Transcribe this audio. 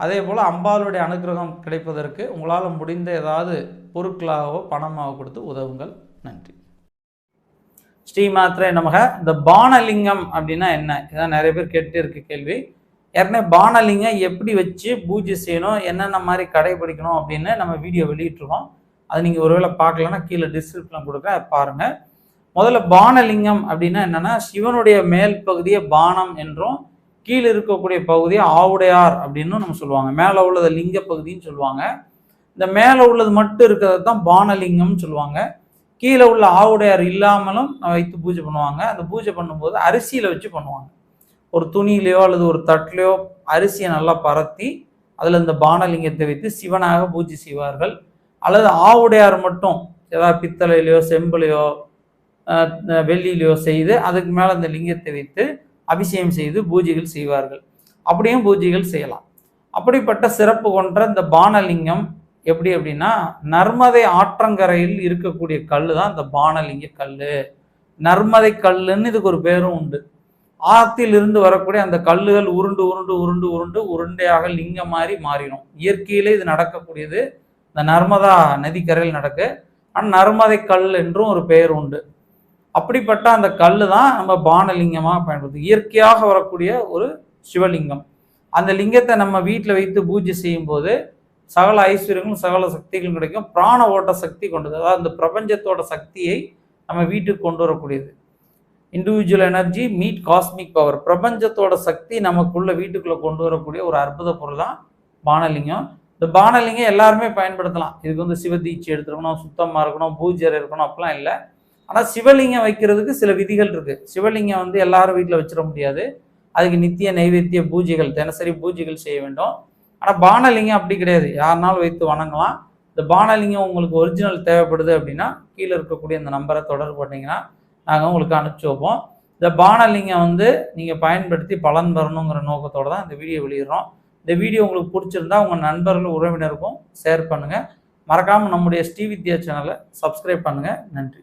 அதே போல் அம்பாளுடைய அனுகிரகம் கிடைப்பதற்கு உங்களால் முடிந்த ஏதாவது பொருட்களாகவோ பணமாகவோ கொடுத்து உதவுங்கள். நன்றி. ஸ்ரீமாத்ரே நமக. இந்த பானலிங்கம் அப்படின்னா என்ன? இதான் நிறைய பேர் கேட்டு இருக்க கேள்வி. ஏற்கனவே பானலிங்கம் எப்படி வச்சு பூஜை செய்யணும் என்னென்ன மாதிரி கடைபிடிக்கணும் அப்படின்னு நம்ம வீடியோ வெளியிட்டிருக்கோம். அது நீங்கள் ஒருவேளை பார்க்கலன்னா கீழே டிஸ்கிரிப்ஷன் கொடுக்குறேன் பாருங்கள் முதல்ல பானலிங்கம் அப்படின்னா என்னென்னா சிவனுடைய மேல் பகுதியை பானம் என்றும் கீழே இருக்கக்கூடிய பகுதியை ஆவுடையார் அப்படின்னு நம்ம சொல்லுவாங்க. மேலே உள்ளதை லிங்க பகுதின்னு சொல்லுவாங்க. இந்த மேலே உள்ளது மட்டும் இருக்கிறது தான் பானலிங்கம்னு சொல்லுவாங்க. கீழே உள்ள ஆவுடையார் இல்லாமலும் வைத்து பூஜை பண்ணுவாங்க. அந்த பூஜை பண்ணும்போது அரிசியில் வச்சு பண்ணுவாங்க. ஒரு துணியிலையோ அல்லது ஒரு தட்டிலையோ அரிசியை நல்லா பரத்தி அதில் இந்த பானலிங்கத்தை வைத்து சிவனாக பூஜை செய்வார்கள். அல்லது ஆவுடையார் மட்டும் ஏதாவது பித்தளையிலையோ செம்புலையோ வெள்ளியிலையோ செய்து அதுக்கு மேலே அந்த லிங்கத்தை வைத்து அபிஷேகம் செய்து பூஜைகள் செய்வார்கள். அப்படியும் பூஜைகள் செய்யலாம். அப்படிப்பட்ட சிறப்பு கொண்ட இந்த பானலிங்கம் எப்படி அப்படின்னா நர்மதை ஆற்றங்கரையில் இருக்கக்கூடிய கல் தான் இந்த பானலிங்க கல் நர்மதை கல்லுன்னு இதுக்கு ஒரு பேரும் உண்டு. ஆத்தில் இருந்து வரக்கூடிய அந்த கல்லுகள் உருண்டு உருண்டு உருண்டு உருண்டு உருண்டையாக லிங்கம் மாதிரி மாறிடும். இயற்கையிலே இது நடக்கக்கூடியது. இந்த நர்மதா நதிக்கரையில் நடக்கு. ஆனால் நர்மதை கல் என்றும் ஒரு பெயர் உண்டு. அப்படிப்பட்ட அந்த கல் தான் நம்ம பானலிங்கமாக பயன்படுத்தும் இயற்கையாக வரக்கூடிய ஒரு சிவலிங்கம். அந்த லிங்கத்தை நம்ம வீட்டில் வைத்து பூஜை செய்யும்போது சகல ஐஸ்வர்யங்களும் சகல சக்திகளும் கிடைக்கும். பிராண ஓட்ட சக்தி கொண்டது. அதாவது அந்த பிரபஞ்சத்தோட சக்தியை நம்ம வீட்டுக்கு கொண்டு வரக்கூடியது. Individual energy meet cosmic power பிரபஞ்சத்தோட சக்தி நமக்குள்ள வீட்டுக்குள்ளே கொண்டு வரக்கூடிய ஒரு அற்புத பொருள் தான் பானலிங்கம். இந்த பானலிங்கம் எல்லாருமே பயன்படுத்தலாம். இதுக்கு வந்து சிவதீட்சை எடுத்துருக்கணும் சுத்தமாக இருக்கணும் பூஜை இருக்கணும் அப்படிலாம் இல்லை. ஆனால் சிவலிங்கம் வைக்கிறதுக்கு சில விதிகள் இருக்குது சிவலிங்கம் வந்து எல்லாரும் வீட்டில் வச்சிட முடியாது. அதுக்கு நித்திய நைவேத்திய பூஜைகள் தினசரி பூஜைகள் செய்ய வேண்டும். ஆனால் பானலிங்கம் அப்படி கிடையாது. யாருனாலும் வைத்து வணங்கலாம். இந்த பானலிங்கம் உங்களுக்கு ஒரிஜினல் தேவைப்படுது அப்படின்னா கீழே இருக்கக்கூடிய இந்த நம்பரை தொடர்பு பண்ணிங்கன்னா நாங்கள் உங்களுக்கு அனுப்பிச்சி வைப்போம். இந்த பானலிங்கம் வந்து நீங்கள் பயன்படுத்தி பலன் வரணுங்கிற நோக்கத்தோடு தான் இந்த வீடியோ வெளியிடுறோம். இந்த வீடியோ உங்களுக்கு பிடிச்சிருந்தா உங்கள் நண்பர்கள் உறவினருக்கும் ஷேர் பண்ணுங்கள் மறக்காமல் நம்முடைய ஸ்ரீவித்யா சேனலை சப்ஸ்கிரைப் பண்ணுங்கள் நன்றி.